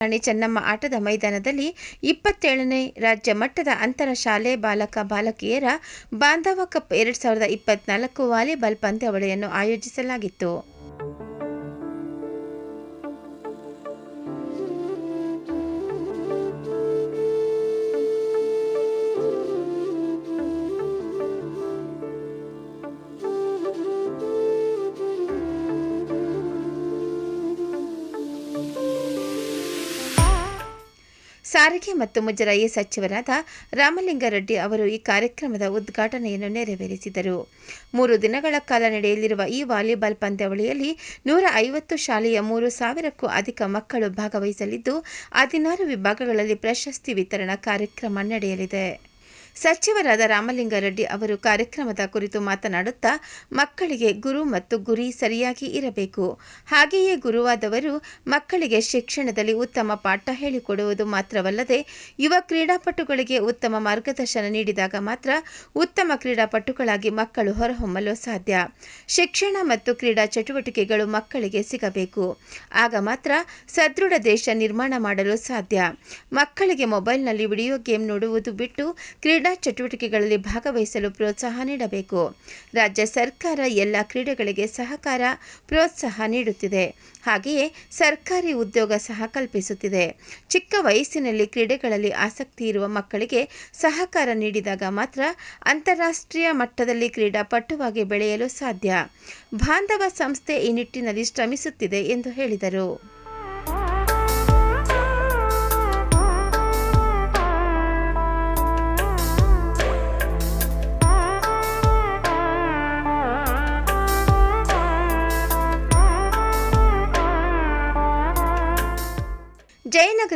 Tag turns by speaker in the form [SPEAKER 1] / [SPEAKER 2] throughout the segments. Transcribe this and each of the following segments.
[SPEAKER 1] ರಾಣಿ ಚೆನ್ನಮ್ಮ ಆಟದ ಮೈದಾನದಲ್ಲಿ ಇಪ್ಪತ್ತೇಳನೇ ರಾಜ್ಯ ಮಟ್ಟದ ಅಂತರ ಶಾಲೆ ಬಾಲಕ ಬಾಲಕಿಯರ ಬಾಂಧವ ಕಪ್ ಎರಡ್ ಸಾವಿರದ ಇಪ್ಪತ್ನಾಲ್ಕು ವಾಲಿಬಾಲ್ ಪಂದ್ಯಾವಳಿಯನ್ನು ಆಯೋಜಿಸಲಾಗಿತ್ತು. ಸಾರಿಗೆ ಮತ್ತು ಮುಜರಾಯಿ ಸಚಿವರಾದ ರಾಮಲಿಂಗಾರೆಡ್ಡಿ ಅವರು ಈ ಕಾರ್ಯಕ್ರಮದ ಉದ್ಘಾಟನೆಯನ್ನು ನೆರವೇರಿಸಿದರು. ಮೂರು ದಿನಗಳ ಕಾಲ ನಡೆಯಲಿರುವ ಈ ವಾಲಿಬಾಲ್ ಪಂದ್ಯಾವಳಿಯಲ್ಲಿ ನೂರ ಐವತ್ತು ಶಾಲೆಯ ಮೂರು ಸಾವಿರಕ್ಕೂ ಅಧಿಕ ಮಕ್ಕಳು ಭಾಗವಹಿಸಲಿದ್ದು, ಹದಿನಾರು ವಿಭಾಗಗಳಲ್ಲಿ ಪ್ರಶಸ್ತಿ ವಿತರಣಾ ಕಾರ್ಯಕ್ರಮ ನಡೆಯಲಿದೆ. ಸಚಿವರಾದ ರಾಮಲಿಂಗಾರೆಡ್ಡಿ ಅವರು ಕಾರ್ಯಕ್ರಮದ ಕುರಿತು ಮಾತನಾಡುತ್ತಾ, ಮಕ್ಕಳಿಗೆ ಗುರು ಮತ್ತು ಗುರಿ ಸರಿಯಾಗಿ ಇರಬೇಕು. ಹಾಗೆಯೇ ಗುರುವಾದವರು ಮಕ್ಕಳಿಗೆ ಶಿಕ್ಷಣದಲ್ಲಿ ಉತ್ತಮ ಪಾಠ ಹೇಳಿಕೊಡುವುದು ಮಾತ್ರವಲ್ಲದೆ, ಯುವ ಕ್ರೀಡಾಪಟುಗಳಿಗೆ ಉತ್ತಮ ಮಾರ್ಗದರ್ಶನ ನೀಡಿದಾಗ ಮಾತ್ರ ಉತ್ತಮ ಕ್ರೀಡಾಪಟುಗಳಾಗಿ ಮಕ್ಕಳು ಹೊರಹೊಮ್ಮಲು ಸಾಧ್ಯ. ಶಿಕ್ಷಣ ಮತ್ತು ಕ್ರೀಡಾ ಚಟುವಟಿಕೆಗಳು ಮಕ್ಕಳಿಗೆ ಸಿಗಬೇಕು. ಆಗ ಮಾತ್ರ ಸದೃಢ ದೇಶ ನಿರ್ಮಾಣ ಮಾಡಲು ಸಾಧ್ಯ. ಮಕ್ಕಳಿಗೆ ಮೊಬೈಲ್ನಲ್ಲಿ ವಿಡಿಯೋ ಗೇಮ್ ನೋಡುವುದು ಬಿಟ್ಟು ಕ್ರೀಡಾ ಚಟುವಟಿಕೆಗಳಲ್ಲಿ ಭಾಗವಹಿಸಲು ಪ್ರೋತ್ಸಾಹ ನೀಡಬೇಕು. ರಾಜ್ಯ ಸರ್ಕಾರ ಎಲ್ಲ ಕ್ರೀಡೆಗಳಿಗೆ ಸಹಕಾರ, ಪ್ರೋತ್ಸಾಹ ನೀಡುತ್ತಿದೆ. ಹಾಗೆಯೇ ಸರ್ಕಾರಿ ಉದ್ಯೋಗ ಸಹ ಕಲ್ಪಿಸುತ್ತಿದೆ. ಚಿಕ್ಕ ವಯಸ್ಸಿನಲ್ಲಿ ಕ್ರೀಡೆಗಳಲ್ಲಿ ಆಸಕ್ತಿ ಇರುವ ಮಕ್ಕಳಿಗೆ ಸಹಕಾರ ನೀಡಿದಾಗ ಮಾತ್ರ ಅಂತಾರಾಷ್ಟ್ರೀಯ ಮಟ್ಟದಲ್ಲಿ ಕ್ರೀಡಾಪಟುವಾಗಿ ಬೆಳೆಯಲು ಸಾಧ್ಯ. ಬಾಂಧವ ಸಂಸ್ಥೆ ಈ ನಿಟ್ಟಿನಲ್ಲಿ ಶ್ರಮಿಸುತ್ತಿದೆ ಎಂದು ಹೇಳಿದರು.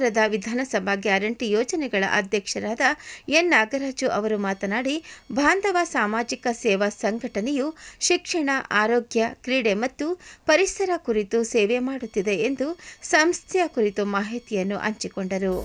[SPEAKER 1] ಜಯನಗರದ ವಿಧಾನಸಭಾ ಗ್ಯಾರಂಟಿ ಯೋಜನೆಗಳ ಅಧ್ಯಕ್ಷರಾದ ಎನ್. ನಾಗರಾಜು ಅವರು ಮಾತನಾಡಿ, ಬಾಂಧವ ಸಾಮಾಜಿಕ ಸೇವಾ ಸಂಘಟನೆಯು ಶಿಕ್ಷಣ, ಆರೋಗ್ಯ, ಕ್ರೀಡೆ ಮತ್ತು ಪರಿಸರ ಕುರಿತು ಸೇವೆ ಮಾಡುತ್ತಿದೆ ಎಂದು ಸಂಸ್ಥೆಯ ಕುರಿತು ಮಾಹಿತಿಯನ್ನು ಹಂಚಿಕೊಂಡರು.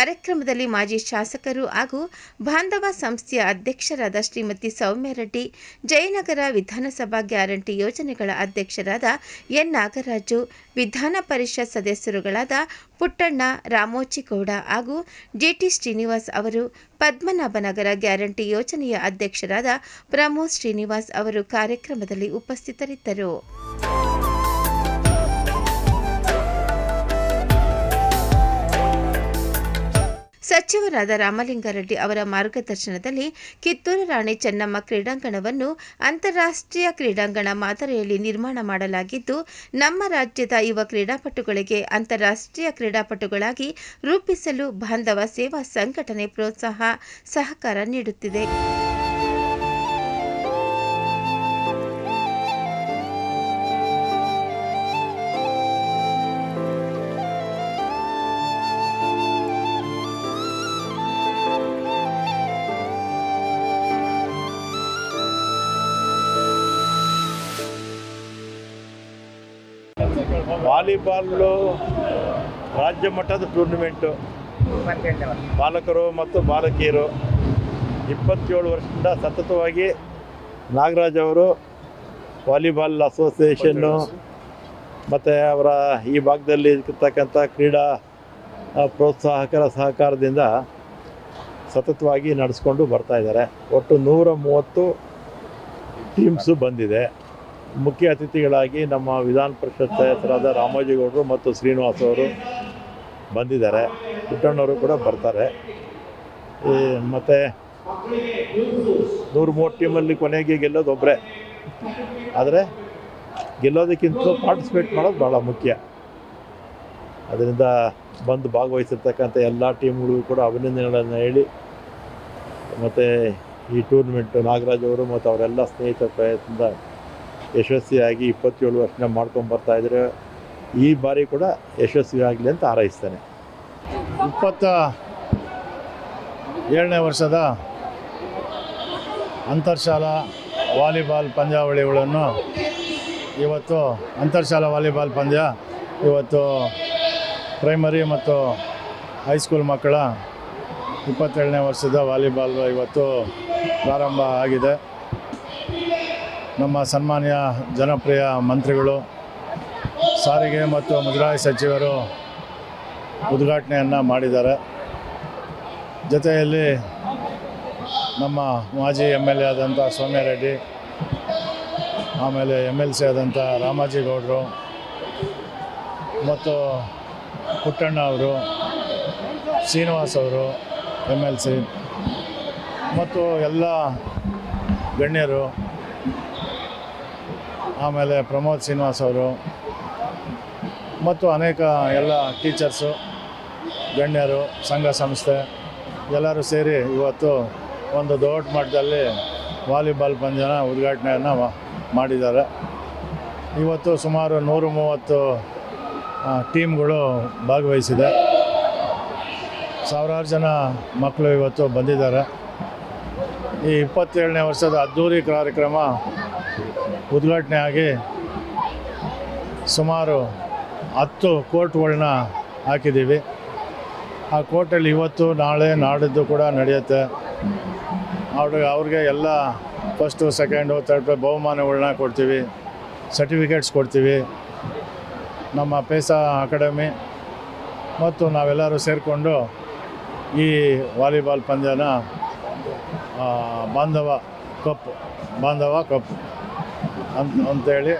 [SPEAKER 1] ಕಾರ್ಯಕ್ರಮದಲ್ಲಿ ಮಾಜಿ ಶಾಸಕರು ಹಾಗೂ ಬಾಂಧವ ಸಂಸ್ಥೆಯ ಅಧ್ಯಕ್ಷರಾದ ಶ್ರೀಮತಿ ಸೌಮ್ಯ ರೆಡ್ಡಿ, ಜಯನಗರ ವಿಧಾನಸಭಾ ಗ್ಯಾರಂಟಿ ಯೋಜನೆಗಳ ಅಧ್ಯಕ್ಷರಾದ ಎನ್ ನಾಗರಾಜು, ವಿಧಾನ ಪರಿಷತ್ ಸದಸ್ಯರುಗಳಾದ ಪುಟ್ಟಣ್ಣ ರಾಮೋಚಿಗೌಡ ಹಾಗೂ ಜಿಟಿ ಶ್ರೀನಿವಾಸ್ ಅವರು, ಪದ್ಮನಾಭನಗರ ಗ್ಯಾರಂಟಿ ಯೋಜನೆಯ ಅಧ್ಯಕ್ಷರಾದ ಪ್ರಮೋದ್ ಶ್ರೀನಿವಾಸ್ ಅವರು ಕಾರ್ಯಕ್ರಮದಲ್ಲಿ ಉಪಸ್ಥಿತರಿದ್ದರು. ಸಚಿವರಾದ ರಾಮಲಿಂಗಾರೆಡ್ಡಿ ಅವರ ಮಾರ್ಗದರ್ಶನದಲ್ಲಿ ಕಿತ್ತೂರು ರಾಣಿ ಚೆನ್ನಮ್ಮ ಕ್ರೀಡಾಂಗಣವನ್ನು ಅಂತಾರಾಷ್ಟ್ರೀಯ ಕ್ರೀಡಾಂಗಣ ಮಾದರಿಯಲ್ಲಿ ನಿರ್ಮಾಣ ಮಾಡಲಾಗಿದ್ದು, ನಮ್ಮ ರಾಜ್ಯದ ಯುವ ಕ್ರೀಡಾಪಟುಗಳಿಗೆ ಅಂತಾರಾಷ್ಟ್ರೀಯ ಕ್ರೀಡಾಪಟುಗಳಾಗಿ ರೂಪಿಸಲು ಬಾಂಧವ ಸೇವಾ ಸಂಘಟನೆ ಪ್ರೋತ್ಸಾಹ ಸಹಕಾರ ನೀಡುತ್ತಿದೆ.
[SPEAKER 2] ವಾಲಿಬಾಲು ರಾಜ್ಯ ಮಟ್ಟದ ಟೂರ್ನಿಮೆಂಟು. ಬಾಲಕರು ಮತ್ತು ಬಾಲಕಿಯರು ಇಪ್ಪತ್ತೇಳು ವರ್ಷದಿಂದ ಸತತವಾಗಿ ನಾಗರಾಜ್ ಅವರು ವಾಲಿಬಾಲ್ ಅಸೋಸಿಯೇಷನ್ನು ಮತ್ತು ಅವರ ಈ ಭಾಗದಲ್ಲಿ ಇರ್ತಕ್ಕಂಥ ಕ್ರೀಡಾ ಪ್ರೋತ್ಸಾಹಕರ ಸಹಕಾರದಿಂದ ಸತತವಾಗಿ ನಡೆಸ್ಕೊಂಡು ಬರ್ತಾ ಇದ್ದಾರೆ. ಒಟ್ಟು ನೂರ ಮೂವತ್ತು ಟೀಮ್ಸು ಬಂದಿದೆ. ಮುಖ್ಯ ಅತಿಥಿಗಳಾಗಿ ನಮ್ಮ ವಿಧಾನ ಪರಿಷತ್ ಸದಸ್ಯರಾದ ರಾಮೋಜಿಗೌಡರು ಮತ್ತು ಶ್ರೀನಿವಾಸ್ ಅವರು ಬಂದಿದ್ದಾರೆ. ಪುಟ್ಟಣ್ಣವರು ಕೂಡ ಬರ್ತಾರೆ. ಮತ್ತು ನೂರು ಮೂವತ್ತು ಟೀಮಲ್ಲಿ ಕೊನೆಗೆ ಗೆಲ್ಲೋದು ಒಬ್ಬರೇ ಆದರೆ ಗೆಲ್ಲೋದಕ್ಕಿಂತ ಪಾರ್ಟಿಸಿಪೇಟ್ ಮಾಡೋದು ಭಾಳ ಮುಖ್ಯ. ಅದರಿಂದ ಬಂದು ಭಾಗವಹಿಸಿರ್ತಕ್ಕಂಥ ಎಲ್ಲ ಟೀಮ್ಗಳಿಗೂ ಕೂಡ ಅಭಿನಂದನೆಗಳನ್ನು ಹೇಳಿ ಮತ್ತು ಈ ಟೂರ್ನಮೆಂಟು ನಾಗರಾಜ್ ಅವರು ಮತ್ತು ಅವರೆಲ್ಲ ಸ್ನೇಹಿತರ ಪ್ರಯತ್ನದಿಂದ ಯಶಸ್ವಿಯಾಗಿ ಇಪ್ಪತ್ತೇಳು ವರ್ಷ ಮಾಡ್ಕೊಂಡು ಇದ್ದಾರೆ ಈ ಬಾರಿ ಕೂಡ ಯಶಸ್ವಿಯಾಗಲಿ ಅಂತ ಹಾರೈಸ್ತಾನೆ.
[SPEAKER 3] ಇಪ್ಪತ್ತ ಏಳನೇ ವರ್ಷದ ಅಂತರ್ಶಾಲಾ ವಾಲಿಬಾಲ್ ಪಂದ್ಯಾವಳಿಗಳನ್ನು ಇವತ್ತು ಅಂತರ್ಶಾಲಾ ವಾಲಿಬಾಲ್ ಪಂದ್ಯ, ಇವತ್ತು ಪ್ರೈಮರಿ ಮತ್ತು ಹೈಸ್ಕೂಲ್ ಮಕ್ಕಳ ಇಪ್ಪತ್ತೇಳನೇ ವರ್ಷದ ವಾಲಿಬಾಲ್ ಇವತ್ತು ಪ್ರಾರಂಭ ಆಗಿದೆ. ನಮ್ಮ ಸನ್ಮಾನ್ಯ ಜನಪ್ರಿಯ ಮಂತ್ರಿಗಳು, ಸಾರಿಗೆ ಮತ್ತು ಮುಜರಾಯಿ ಸಚಿವರು ಉದ್ಘಾಟನೆಯನ್ನು ಮಾಡಿದ್ದಾರೆ. ಜೊತೆಯಲ್ಲಿ ನಮ್ಮ ಮಾಜಿ ಎಂ ಎಲ್ ಎ ಆದಂಥ ಸೋಮ್ಯಾರೆಡ್ಡಿ, ಆಮೇಲೆ ಎಂ ಎಲ್ ಸಿ ಆದಂಥ ರಾಮಾಜಿ ಗೌಡರು ಮತ್ತು ಪುಟ್ಟಣ್ಣ ಅವರು, ಶ್ರೀನಿವಾಸ್ ಅವರು ಎಂ ಎಲ್ ಸಿ ಮತ್ತು ಎಲ್ಲ ಗಣ್ಯರು ಆಮೇಲೆ ಪ್ರಮೋದ್ ಶ್ರೀನಿವಾಸ್ ಅವರು ಮತ್ತು ಅನೇಕ ಎಲ್ಲ ಟೀಚರ್ಸು, ಗಣ್ಯರು, ಸಂಘ ಸಂಸ್ಥೆ ಎಲ್ಲರೂ ಸೇರಿ ಇವತ್ತು ಒಂದು ದೊಡ್ಡ ಮಟ್ಟದಲ್ಲಿ ವಾಲಿಬಾಲ್ ಪಂದ್ಯನ ಉದ್ಘಾಟನೆಯನ್ನು ಮಾಡಿದ್ದಾರೆ. ಇವತ್ತು ಸುಮಾರು ನೂರು ಮೂವತ್ತು ಟೀಮ್ಗಳು ಭಾಗವಹಿಸಿದೆ. ಸಾವಿರಾರು ಜನ ಮಕ್ಕಳು ಇವತ್ತು ಬಂದಿದ್ದಾರೆ. ಈ ಇಪ್ಪತ್ತೇಳನೇ ವರ್ಷದ ಅದ್ಧೂರಿ ಕಾರ್ಯಕ್ರಮ ಉದ್ಘಾಟನೆ ಆಗಿ ಸುಮಾರು ಹತ್ತು ಕೋರ್ಟ್ಗಳನ್ನ ಹಾಕಿದ್ದೀವಿ. ಆ ಕೋರ್ಟಲ್ಲಿ ಇವತ್ತು, ನಾಳೆ, ನಾಡಿದ್ದು ಕೂಡ ನಡೆಯುತ್ತೆ. ಅವ್ರಿಗೆ ಅವ್ರಿಗೆ ಎಲ್ಲ ಫಸ್ಟು ಸೆಕೆಂಡು ತರ್ಡ್ ಬಹುಮಾನಗಳನ್ನ ಕೊಡ್ತೀವಿ. ಸರ್ಟಿಫಿಕೇಟ್ಸ್ ಕೊಡ್ತೀವಿ. ನಮ್ಮ ಪೇಸಾ ಅಕಾಡೆಮಿ ಮತ್ತು ನಾವೆಲ್ಲರೂ ಸೇರಿಕೊಂಡು ಈ ವಾಲಿಬಾಲ್ ಪಂದ್ಯನ ಬಾಂಧವ ಕಪ್ ಬಾಂಧವ ಕಪ್. ಅಂತ ಅಂತೇಳಿ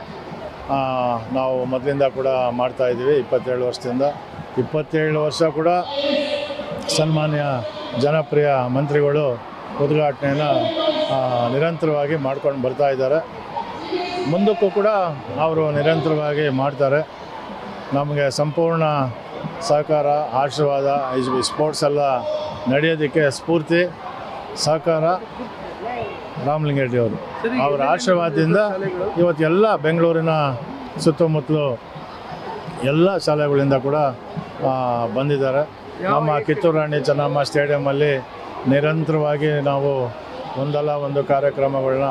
[SPEAKER 3] ನಾವು ಮೊದಲಿಂದ ಕೂಡ ಮಾಡ್ತಾಯಿದ್ದೀವಿ ಇಪ್ಪತ್ತೇಳು ವರ್ಷದಿಂದ. ಇಪ್ಪತ್ತೇಳು ವರ್ಷ ಕೂಡ ಸನ್ಮಾನ್ಯ, ಜನಪ್ರಿಯ ಮಂತ್ರಿಗಳು ಉದ್ಘಾಟನೆಯನ್ನು ನಿರಂತರವಾಗಿ ಮಾಡ್ಕೊಂಡು ಬರ್ತಾ ಇದ್ದಾರೆ. ಮುಂದಕ್ಕೂ ಕೂಡ ಅವರು ನಿರಂತರವಾಗಿ ಮಾಡ್ತಾರೆ. ನಮಗೆ ಸಂಪೂರ್ಣ ಸಹಕಾರ, ಆಶೀರ್ವಾದ ಸ್ಪೋರ್ಟ್ಸ್ ಎಲ್ಲ ನಡೆಯೋದಕ್ಕೆ ಸ್ಫೂರ್ತಿ, ಸಹಕಾರ. ರಾಮಲಿಂಗರೆಡ್ಡಿ ಅವರು ಅವರ ಆಶೀರ್ವಾದದಿಂದ ಇವತ್ತು ಎಲ್ಲ ಬೆಂಗಳೂರಿನ ಸುತ್ತಮುತ್ತಲು ಎಲ್ಲ ಶಾಲೆಗಳಿಂದ ಕೂಡ ಬಂದಿದ್ದಾರೆ. ನಮ್ಮ ಕಿತ್ತೂರು ರಾಣಿ ಚೆನ್ನಮ್ಮ ಸ್ಟೇಡಿಯಮಲ್ಲಿ ನಿರಂತರವಾಗಿ ನಾವು ಒಂದಲ್ಲ ಒಂದು ಕಾರ್ಯಕ್ರಮಗಳನ್ನ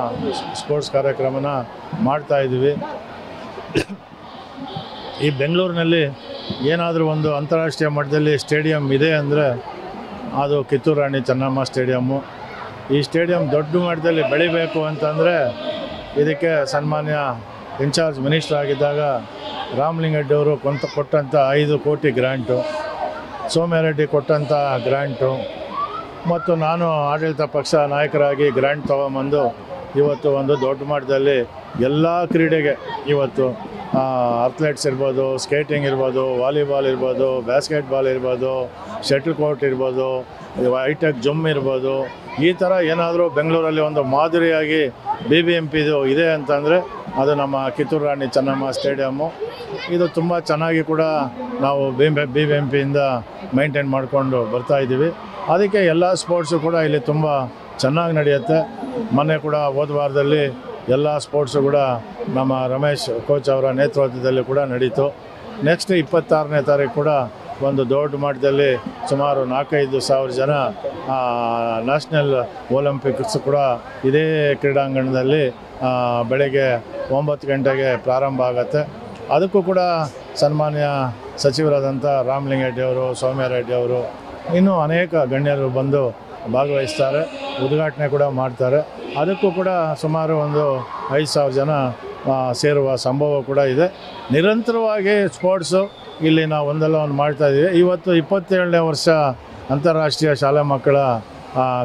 [SPEAKER 3] ಸ್ಪೋರ್ಟ್ಸ್ ಕಾರ್ಯಕ್ರಮನ ಮಾಡ್ತಾ ಇದ್ದೀವಿ. ಈ ಬೆಂಗಳೂರಿನಲ್ಲಿ ಏನಾದರೂ ಒಂದು ಅಂತಾರಾಷ್ಟ್ರೀಯ ಮಟ್ಟದಲ್ಲಿ ಸ್ಟೇಡಿಯಂ ಇದೆ ಅಂದರೆ ಅದು ಕಿತ್ತೂರು ರಾಣಿ ಚೆನ್ನಮ್ಮ ಸ್ಟೇಡಿಯಮ್ಮು. ಈ ಸ್ಟೇಡಿಯಂ ದೊಡ್ಡ ಮಟ್ಟದಲ್ಲಿ ಬೆಳಿಬೇಕು ಅಂತಂದರೆ ಇದಕ್ಕೆ ಸನ್ಮಾನ್ಯ ಇನ್ಚಾರ್ಜ್ ಮಿನಿಸ್ಟರ್ ಆಗಿದ್ದಾಗ ರಾಮಲಿಂಗಡ್ಡಿ ಅವರು ಕೊಂತ ಕೊಟ್ಟಂಥ ಐದು ಕೋಟಿ ಗ್ರ್ಯಾಂಟು, ಸೋಮ್ಯಾರೆಡ್ಡಿ ಕೊಟ್ಟಂಥ ಗ್ರ್ಯಾಂಟು, ಮತ್ತು ನಾನು ಆಡಳಿತ ಪಕ್ಷ ನಾಯಕರಾಗಿ ಗ್ರ್ಯಾಂಟ್ ತೊಗೊಂಬಂದು ಇವತ್ತು ಒಂದು ದೊಡ್ಡ ಮಟ್ಟದಲ್ಲಿ ಎಲ್ಲ ಕ್ರೀಡೆಗೆ ಇವತ್ತು ಅಥ್ಲೆಟ್ಸ್ ಇರ್ಬೋದು ಸ್ಕೇಟಿಂಗ್ ಇರ್ಬೋದು ವಾಲಿಬಾಲ್ ಇರ್ಬೋದು ಬ್ಯಾಸ್ಕೆಟ್ಬಾಲ್ ಇರ್ಬೋದು ಶಟಲ್ ಕೋರ್ಟ್ ಇರ್ಬೋದು ಹೈಟೆಕ್ ಜಮ್ ಇರ್ಬೋದು, ಈ ಥರ ಏನಾದರೂ ಬೆಂಗಳೂರಲ್ಲಿ ಒಂದು ಮಾದರಿಯಾಗಿ ಬಿ ಬಿ ಎಂ ಪಿದು ಇದೆ ಅಂತಂದರೆ ಅದು ನಮ್ಮ ಕಿತ್ತೂರು ರಾಣಿ ಚೆನ್ನಮ್ಮ ಸ್ಟೇಡಿಯಮ್ಮು. ಇದು ತುಂಬ ಚೆನ್ನಾಗಿ ಕೂಡ ನಾವು ಬಿ ಬಿ ಬಿ ಎಂ ಪಿಯಿಂದ ಮೈಂಟೈನ್ ಮಾಡಿಕೊಂಡು ಬರ್ತಾ ಇದ್ದೀವಿ. ಅದಕ್ಕೆ ಎಲ್ಲ ಸ್ಪೋರ್ಟ್ಸು ಕೂಡ ಇಲ್ಲಿ ತುಂಬ ಚೆನ್ನಾಗಿ ನಡೆಯುತ್ತೆ. ಮೊನ್ನೆ ಕೂಡ ಹೋದ ವಾರದಲ್ಲಿ ಎಲ್ಲ ಸ್ಪೋರ್ಟ್ಸು ಕೂಡ ನಮ್ಮ ರಮೇಶ್ ಕೋಚ್ ಅವರ ನೇತೃತ್ವದಲ್ಲಿ ಕೂಡ ನಡೀತು. ನೆಕ್ಸ್ಟ್ ಇಪ್ಪತ್ತಾರನೇ ತಾರೀಕು ಕೂಡ ಒಂದು ದೊಡ್ಡ ಮಟ್ಟದಲ್ಲಿ ಸುಮಾರು ನಾಲ್ಕೈದು ಸಾವಿರ ಜನ ನ್ಯಾಷನಲ್ ಒಲಿಂಪಿಕ್ಸ್ ಕೂಡ ಇದೇ ಕ್ರೀಡಾಂಗಣದಲ್ಲಿ ಬೆಳಗ್ಗೆ ಒಂಬತ್ತು ಗಂಟೆಗೆ ಪ್ರಾರಂಭ ಆಗುತ್ತೆ. ಅದಕ್ಕೂ ಕೂಡ ಸನ್ಮಾನ್ಯ ಸಚಿವರಾದಂಥ ರಾಮಲಿಂಗರೆಡ್ಡಿ ಅವರು, ಸೌಮ್ಯ ರೆಡ್ಡಿ ಅವರು, ಇನ್ನೂ ಅನೇಕ ಗಣ್ಯರು ಬಂದು ಭಾಗವಹಿಸ್ತಾರೆ, ಉದ್ಘಾಟನೆ ಕೂಡ ಮಾಡ್ತಾರೆ. ಅದಕ್ಕೂ ಕೂಡ ಸುಮಾರು ಒಂದು ಐದು ಸಾವಿರ ಜನ ಸೇರುವ ಸಂಭವ ಕೂಡ ಇದೆ. ನಿರಂತರವಾಗಿ ಸ್ಪೋರ್ಟ್ಸು ಇಲ್ಲಿ ನಾವು ಒಂದಲ್ಲ ಒಂದು ಮಾಡ್ತಾ ಇದ್ದೀವಿ. ಇವತ್ತು ಇಪ್ಪತ್ತೇಳನೇ ವರ್ಷ ಅಂತಾರಾಷ್ಟ್ರೀಯ ಶಾಲಾ ಮಕ್ಕಳ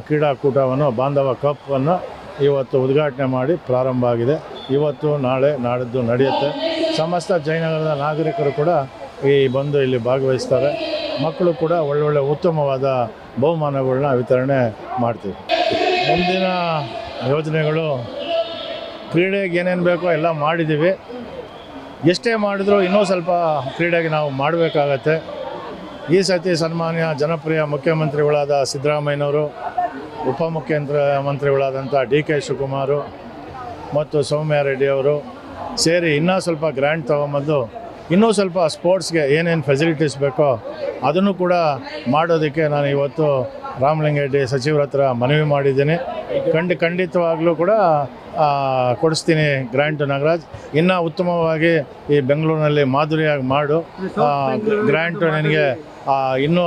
[SPEAKER 3] ಕ್ರೀಡಾಕೂಟವನ್ನು, ಬಾಂಧವ ಕಪ್ಪನ್ನು ಇವತ್ತು ಉದ್ಘಾಟನೆ ಮಾಡಿ ಪ್ರಾರಂಭ ಆಗಿದೆ. ಇವತ್ತು ನಾಳೆ ನಾಡಿದ್ದು ನಡೆಯುತ್ತೆ. ಸಮಸ್ತ ಜಯನಗರದ ನಾಗರಿಕರು ಕೂಡ ಈ ಬಂದು ಇಲ್ಲಿ ಭಾಗವಹಿಸ್ತಾರೆ. ಮಕ್ಕಳು ಕೂಡ ಒಳ್ಳೊಳ್ಳೆ ಉತ್ತಮವಾದ ಬಹುಮಾನಗಳನ್ನ ವಿತರಣೆ ಮಾಡ್ತೀವಿ ಮುಂದಿನ ಯೋಜನೆಗಳು, ಕ್ರೀಡೆಗೆ ಏನೇನು ಬೇಕೋ ಎಲ್ಲ ಮಾಡಿದ್ದೀವಿ. ಎಷ್ಟೇ ಮಾಡಿದ್ರೂ ಇನ್ನೂ ಸ್ವಲ್ಪ ಕ್ರೀಡೆಗೆ ನಾವು ಮಾಡಬೇಕಾಗತ್ತೆ. ಈ ಸತಿ ಸನ್ಮಾನ್ಯ, ಜನಪ್ರಿಯ ಮುಖ್ಯಮಂತ್ರಿಗಳಾದ ಸಿದ್ದರಾಮಯ್ಯನವರು, ಉಪಮುಖ್ಯಮಂತ್ರಿಗಳಾದಂಥ ಮಂತ್ರಿಗಳಾದಂಥ ಡಿ ಕೆ ಶಿವಕುಮಾರು ಮತ್ತು ಸೌಮ್ಯ ರೆಡ್ಡಿ ಅವರು ಸೇರಿ ಇನ್ನೂ ಸ್ವಲ್ಪ ಗ್ರ್ಯಾಂಡ್ ತೊಗೊಂಬಂದು ಇನ್ನೂ ಸ್ವಲ್ಪ ಸ್ಪೋರ್ಟ್ಸ್ಗೆ ಏನೇನು ಫೆಸಿಲಿಟೀಸ್ ಬೇಕೋ ಅದನ್ನು ಕೂಡ ಮಾಡೋದಕ್ಕೆ ನಾನು ಇವತ್ತು ರಾಮಲಿಂಗರೆಡ್ಡಿ ಸಚಿವರ ಹತ್ರ ಮನವಿ ಮಾಡಿದ್ದೀನಿ. ಖಂಡಿ, ಖಂಡಿತವಾಗಲೂ ಕೂಡ ಕೊಡಿಸ್ತೀನಿ ಗ್ರ್ಯಾಂಟ್ ನಾಗರಾಜ್. ಇನ್ನೂ ಉತ್ತಮವಾಗಿ ಈ ಬೆಂಗಳೂರಿನಲ್ಲಿ ಮಾದರಿಯಾಗಿ ಮಾಡು. ಗ್ರ್ಯಾಂಟು ನಿನಗೆ ಇನ್ನೂ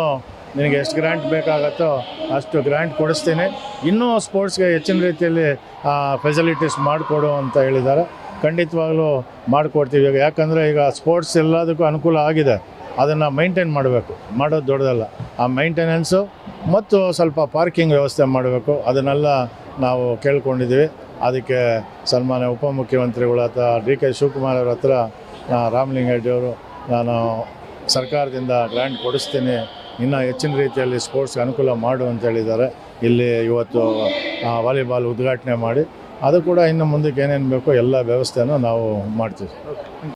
[SPEAKER 3] ನಿನಗೆ ಎಷ್ಟು ಗ್ರ್ಯಾಂಟ್ ಬೇಕಾಗತ್ತೋ ಅಷ್ಟು ಗ್ರ್ಯಾಂಟ್ ಕೊಡಿಸ್ತೀನಿ. ಇನ್ನೂ ಸ್ಪೋರ್ಟ್ಸ್ಗೆ ಹೆಚ್ಚಿನ ರೀತಿಯಲ್ಲಿ ಫೆಸಿಲಿಟೀಸ್ ಮಾಡಿಕೊಡು ಅಂತ ಹೇಳಿದ್ದಾರೆ. ಖಂಡಿತವಾಗ್ಲೂ ಮಾಡಿಕೊಡ್ತೀವಿ. ಈಗ ಯಾಕಂದರೆ ಈಗ ಸ್ಪೋರ್ಟ್ಸ್ ಎಲ್ಲದಕ್ಕೂ ಅನುಕೂಲ ಆಗಿದೆ. ಅದನ್ನು ಮೈಂಟೈನ್ ಮಾಡಬೇಕು. ಮಾಡೋದು ದೊಡ್ಡದಲ್ಲ. ಆ ಮೈಂಟೆನೆನ್ಸು ಮತ್ತು ಸ್ವಲ್ಪ ಪಾರ್ಕಿಂಗ್ ವ್ಯವಸ್ಥೆ ಮಾಡಬೇಕು. ಅದನ್ನೆಲ್ಲ ನಾವು ಕೇಳ್ಕೊಂಡಿದ್ದೀವಿ. ಅದಕ್ಕೆ ಸನ್ಮಾನ್ಯ ಉಪಮುಖ್ಯಮಂತ್ರಿಗಳಾದ ಡಿ ಕೆ ಶಿವಕುಮಾರ್ ಅವ್ರ ಹತ್ರ ಅವರು, ನಾನು ಸರ್ಕಾರದಿಂದ ಗ್ರ್ಯಾಂಟ್ ಕೊಡಿಸ್ತೀನಿ. ಇನ್ನೂ ಹೆಚ್ಚಿನ ರೀತಿಯಲ್ಲಿ ಸ್ಪೋರ್ಟ್ಸ್ಗೆ ಅನುಕೂಲ ಮಾಡು ಅಂತ ಹೇಳಿದ್ದಾರೆ. ಇಲ್ಲಿ ಇವತ್ತು ವಾಲಿಬಾಲ್ ಉದ್ಘಾಟನೆ ಮಾಡಿ. ಅದು ಕೂಡ ಇನ್ನು ಮುಂದಕ್ಕೆ ಏನೇನು ಬೇಕೋ ಎಲ್ಲ ವ್ಯವಸ್ಥೆನೂ ನಾವು ಮಾಡ್ತೀವಿ.